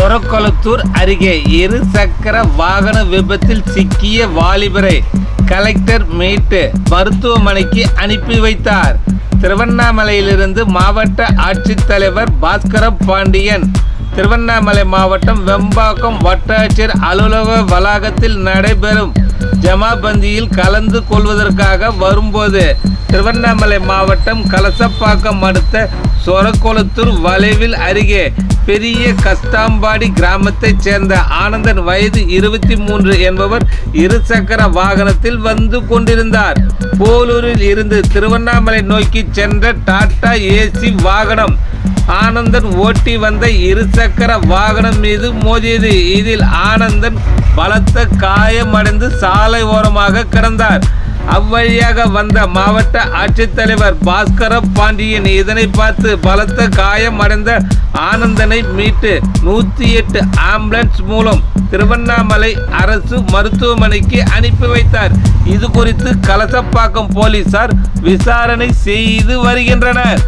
சொரக்கொளத்தூர் அருகே இருசக்கர வாகன விபத்தில் சிக்கிய வாலிபரை கலெக்டர் மீட்டு மருத்துவமனைக்கு அனுப்பி வைத்தார். திருவண்ணாமலையிலிருந்து மாவட்ட ஆட்சித்தலைவர் பாஸ்கர பாண்டியன் திருவண்ணாமலை மாவட்டம் வெம்பாக்கம் வட்டாட்சியர் அலுவலக வளாகத்தில் நடைபெறும் ஜமாபந்தியில் கலந்து கொள்வதற்காக வரும்போது திருவண்ணாமலை மாவட்டம் கலசப்பாக்கம் அடுத்த சொரக்குளத்தூர் வளைவில் அருகே பெரிய கஸ்தாம்பாடி கிராமத்தைச் சேர்ந்த ஆனந்தன் வயது இருபத்தி மூன்று என்பவர் இருசக்கர வாகனத்தில் வந்து கொண்டிருந்தார். போலூரில் இருந்து திருவண்ணாமலை நோக்கி சென்ற டாடா ஏசி வாகனம் ஆனந்தன் ஓட்டி வந்த இருசக்கர வாகனம் மீது மோதியது. இதில் ஆனந்தன் பலத்த காயமடைந்து சாலை ஓரமாக கிடந்தார். அவ்வழியாக வந்த மாவட்ட ஆட்சித்தலைவர் பாஸ்கர பாண்டியன் இதனை பார்த்து பலத்த காயமடைந்த ஆனந்தனை மீட்டு நூற்றி எட்டு ஆம்புலன்ஸ் மூலம் திருவண்ணாமலை அரசு மருத்துவமனைக்கு அனுப்பி வைத்தார். இது குறித்து கலசப்பாக்கம் போலீசார் விசாரணை செய்து வருகின்றனர்.